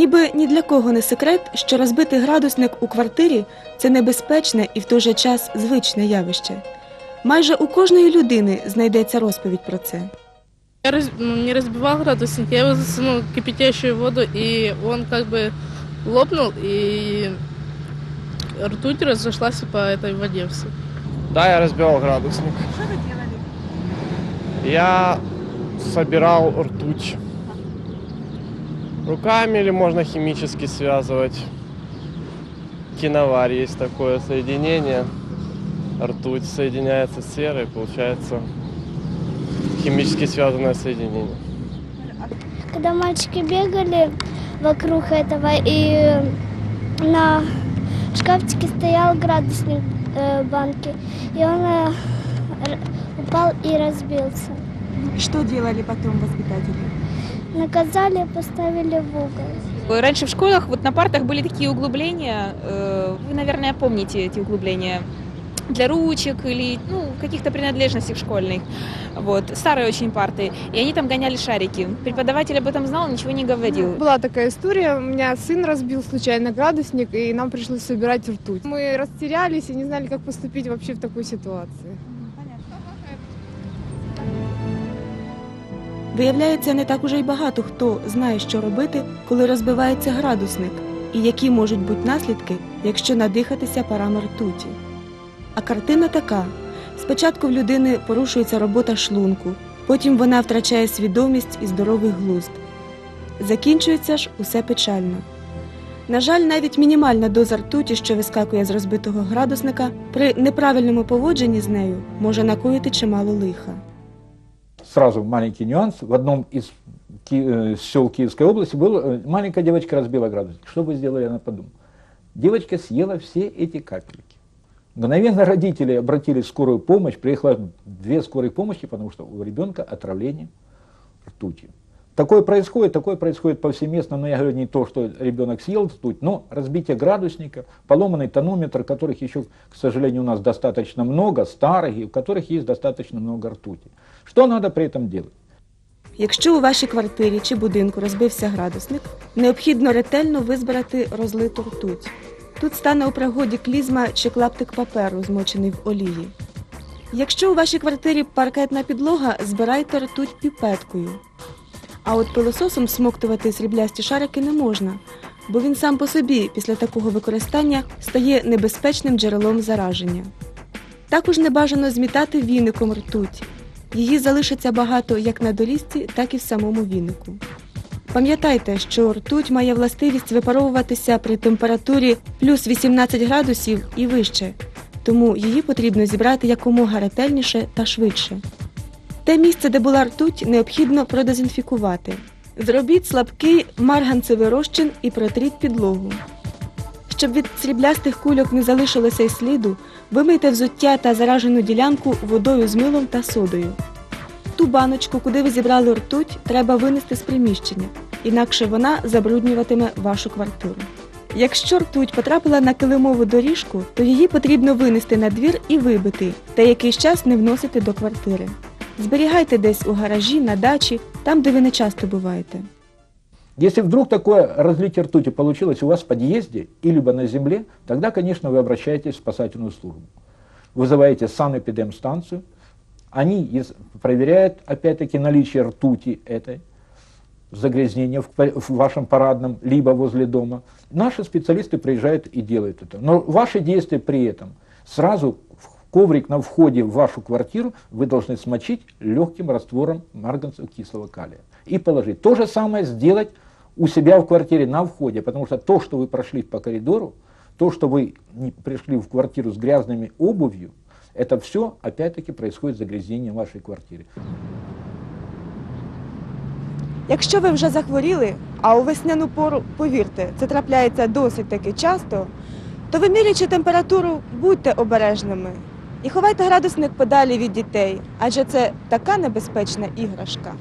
Ніби ні для кого не секрет, що розбитий градусник у квартирі це небезпечне і в той же час звичне явище. Майже у кожної людини знайдеться розповідь про це. Я раз- ну, не разбивал градусник, я его засунул в кипятящую воду, и он как бы лопнул, и ртуть разошлась по этой воде все. Да, я разбивал градусник. Что вы делали? Я собирал ртуть. Руками или можно химически связывать. Киноварь есть такое соединение. Ртуть соединяется с серой, получается химически связанное соединение. когда мальчики бегали вокруг этого, и на шкафчике стоял градусник э, банки, и он э, упал и разбился. Что делали потом воспитатели? Наказали, поставили в угол. Раньше в школах вот на партах были такие углубления, э, вы, наверное, помните эти углубления для ручек или ну, каких-то принадлежностей школьных. Вот, старые очень парты. И они там гоняли шарики. Преподаватель об этом знал, ничего не говорил. Была такая история, у меня сын разбил случайно градусник, и нам пришлось собирать ртуть. Мы растерялись и не знали, как поступить вообще в такой ситуации. Виявляється, не так уже й багато хто знає, що робити, коли розбивається градусник, і які можуть бути наслідки, якщо надихатися парами ртуті. А картина така: спочатку в людини порушується робота шлунку, потім вона втрачає свідомість і здоровий глузд. Закінчується ж усе печально. На жаль, навіть мінімальна доза ртуті, що вискакує з розбитого градусника, при неправильному поводженні з нею може накоїти чимало лиха. Сразу маленький нюанс. В одном из ки- э, сел Киевской области был, э, маленькая девочка разбила градусник. Что вы сделали, она подумала. Девочка съела все эти капельки. Мгновенно родители обратились в скорую помощь, приехало две скорые помощи, потому что у ребенка отравление ртутью. Такое происходит, такое происходит повсеместно, но я говорю не то, что ребенок съел ртуть, но разбитие градусника, поломанный тонометр, которых еще, к сожалению, у нас достаточно много, старых, и в которых есть достаточно много ртути. Что надо при этом делать? Якщо у вашій квартирі чи будинку розбився градусник, необхідно ретельно визбирати розлиту ртуть. Тут стане у пригоді клізма чи клаптик паперу, змочений в олії. Якщо у вашій квартирі паркетна підлога, збирайте ртуть піпеткою. А от пилососом смоктувати сріблясті шарики не можна, бо він сам по собі після такого використання стає небезпечним джерелом зараження. Також не бажано змітати віником ртуть. Її залишиться багато як на долісці, так і в самому вінику. Пам'ятайте, що ртуть має властивість випаровуватися при температурі плюс 18 градусів і вище, тому її потрібно зібрати якомога ретельніше та швидше. Те місце, де була ртуть, необхідно продезінфікувати. Зробіть слабкий марганцевий розчин і протріть підлогу. Щоб від сріблястих кульок не залишилося й сліду, вимийте взуття та заражену ділянку водою з милом та содою. Ту баночку, куди ви зібрали ртуть, треба винести з приміщення, інакше вона забруднюватиме вашу квартиру. Якщо ртуть потрапила на килимову доріжку, то її потрібно винести на двір і вибити, та якийсь час не вносити до квартири. Зберігайте десь у гаражі, на дачі, там, де ви не часто буваєте. Если вдруг такое разлитие ртути получилось у вас в подъезде или либо на земле, тогда, конечно, вы обращаетесь в спасательную службу. Вызываете санэпидемстанцию, они ес- проверяют, опять-таки, наличие ртути этой, загрязнения в, па- в вашем парадном, либо возле дома. Наши специалисты приезжают и делают это. Но ваши действия при этом сразу в коврик на входе в вашу квартиру вы должны смочить легким раствором марганцевого кислого калия и положить. То же самое сделать у себя в квартире на входе, потому что то, что вы прошли по коридору, то, что вы не пришли в квартиру с грязными обувью, это все, опять-таки, происходит загрязнение вашей квартиры. Якщо ви вже захворіли, а у весняну пору, повірте, це трапляється досить таки часто, то вимірюючи температуру, будьте обережними І ховайте градусник подалі від дітей, адже це така небезпечна іграшка.